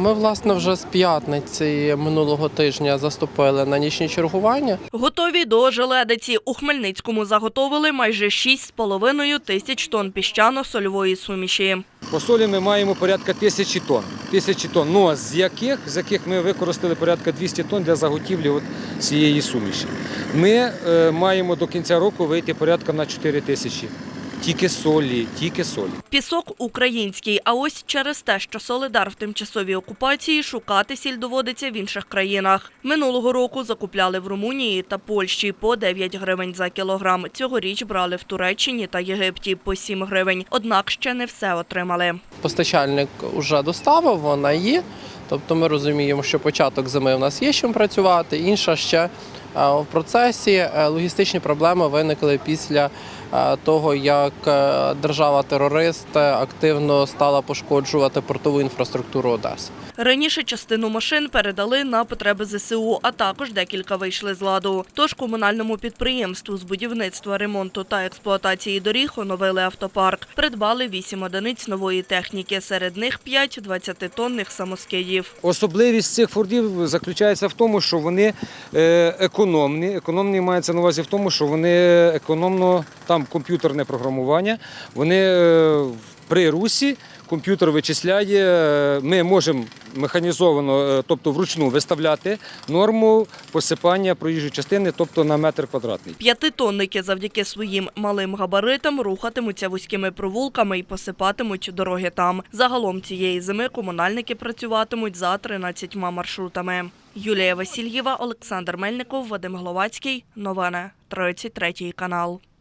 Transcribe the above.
Ми, власне, вже з п'ятниці минулого тижня заступили на нічні чергування. Готові до ожеледиці. У Хмельницькому заготовили майже 6,5 тисяч тонн піщано-сольової суміші. По солі ми маємо порядка тисячі тонн. Тисячі тонн. Ну, з яких, з яких ми використали порядка 200 тонн для заготівлі от цієї суміші. Ми е, маємо до кінця року вийти порядка на 4 тисячі. Тільки солі, тільки солі. Пісок український, а ось через те, що Солидар в тимчасовій окупації, шукати сіль доводиться в інших країнах. Минулого року закупляли в Румунії та Польщі по 9 гривень за кілограм. Цьогоріч брали в Туреччині та Єгипті по 7 гривень. Однак ще не все отримали. Постачальник вже доставив, вона є. Тобто ми розуміємо, що початок зими у нас є чим працювати. Інша ще е, в процесі Е, логістичні проблеми виникли після того, як е, держава-терорист активно стала пошкоджувати портову інфраструктуру Одеси. Раніше частину машин передали на потреби ЗСУ, а також декілька вийшли з ладу. Тож комунальному підприємству з будівництва, ремонту та експлуатації доріг оновили автопарк. Придбали 8 одиниць нової техніки, серед них 5 20-тонних самоскидів. Особливість цих фордів заключається в тому, що вони е, економні. Економні мається на увазі в тому, що вони економно, там комп'ютерне програмування, вони е, при русі комп'ютер вичисляє, е, ми можемо механізовано, е, тобто вручну виставляти норму посипання проїжджої частини, тобто на метр квадратний. П'ятитонники завдяки своїм малим габаритам рухатимуться вузькими провулками і посипатимуть дороги там. Загалом цієї зими комунальники працюватимуть за 13 маршрутами. Юлія Васильєва, Олександр Мельников, Вадим Гловацький. Новини 33 канал.